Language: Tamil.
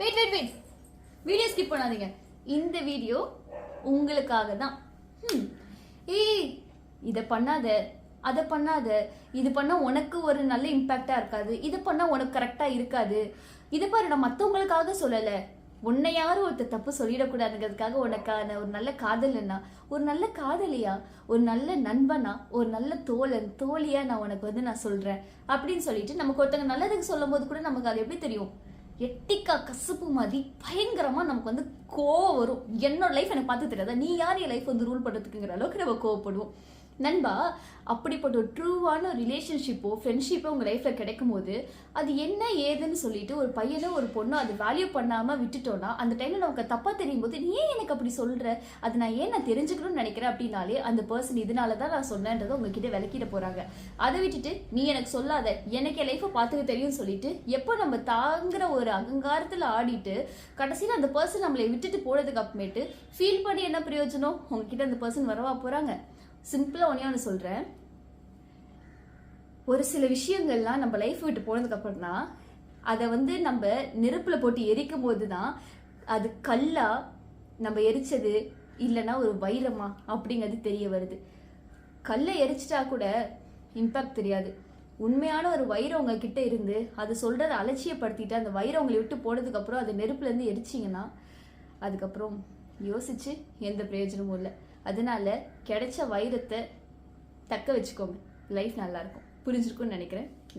Wait wait wait video skip பண்ணாதீங்க. இந்த வீடியோ உங்களுக்காக தான் hmm. ஏய் இதை பண்ணாத அதை பண்ணாத. இது பண்ணால் உனக்கு ஒரு நல்ல இம்பேக்டாக இருக்காது. இது பண்ணால் உனக்கு கரெக்டாக இருக்காது. இது பாரு நான் மற்றவங்களுக்காக சொல்லலை. உன்னை யாரும் ஒருத்தர் தப்பு சொல்லிடக்கூடாதுங்கிறதுக்காக உனக்கான ஒரு நல்ல காதலனா ஒரு நல்ல காதலியா ஒரு நல்ல நண்பனா ஒரு நல்ல தோழன் தோழியா நான் உனக்கு வந்து நான் சொல்கிறேன் அப்படின்னு சொல்லிட்டு நமக்கு ஒருத்தங்க நல்லதுக்கு சொல்லும் போது கூட நமக்கு அது எப்படி தெரியும்? எட்டிக்கா கசுப்பு மாதிரி பயங்கரமா நமக்கு வந்து கோவம் வரும். என்னோட லைஃப் எனக்கு பார்த்து தெரியாதா? நீ யார்? என் லைஃப் வந்து ரூல் பண்ணுறதுக்குங்கிற அளவுக்கு நம்ம கோவப்படுவோம். நண்பா அப்படிப்பட்ட ஒரு ட்ரூவான ரிலேஷன்ஷிப்போ ஃப்ரெண்ட்ஷிப்போ உங்கள் லைஃப்பில் கிடைக்கும் போது அது என்ன ஏதுன்னு சொல்லிட்டு ஒரு பையனோ ஒரு பொண்ணோ அது வேல்யூ பண்ணாமல் விட்டுட்டோன்னா அந்த டைமில் நமக்கு தப்பாக தெரியும் போது நீ ஏன் எனக்கு அப்படி சொல்கிற அது நான் ஏன் நான் தெரிஞ்சுக்கணும்னு நினைக்கிறேன்? அப்படின்னாலே அந்த பர்சன் இதனால தான் நான் சொன்னேன்றதை உங்ககிட்ட விளக்கிட போகிறாங்க அதை விட்டுட்டு நீ எனக்கு சொல்லாத. எனக்கு என் லைஃப்பை பார்த்துக்க தெரியும்னு சொல்லிட்டு எப்போ நம்ம தாங்குற ஒரு அகங்காரத்தில் ஆடிட்டு கடைசியில் அந்த பர்சன் நம்மளை விட்டுட்டு போனதுக்கு அப்புறமேட்டு ஃபீல் பண்ணி என்ன பிரயோஜனம்? உங்ககிட்ட அந்த பர்சன் வரவா போகிறாங்க சிம்பிளாக ஒன்றே ஒன்று சொல்கிறேன் ஒரு சில விஷயங்கள்லாம் நம்ம லைஃப் விட்டு போனதுக்கப்புறம் தான் அதை வந்து நம்ம நெருப்பில் போட்டு எரிக்கும் போது தான் அது கல்லா நம்ம எரிச்சது இல்லைன்னா ஒரு வைரமா அப்படிங்கிறது தெரிய வருது. கல்லை எரிச்சிட்டா கூட இம்பாக்ட் தெரியாது. உண்மையான ஒரு வயிறு உங்ககிட்ட இருந்து அது சொல்கிறத அலட்சியப்படுத்திட்டு அந்த வயிறு உங்களை விட்டு போனதுக்கப்புறம் அது நெருப்புலேருந்து எரிச்சிங்கன்னா அதுக்கப்புறம் யோசிச்சு எந்த பிரயோஜனமும் இல்லை. அதனால கிடைச்ச வைரத்தை தக்க வச்சுக்கோங்க. லைஃப் நல்லாயிருக்கும் புரிஞ்சிருக்கும்னு நினைக்கிறேன்.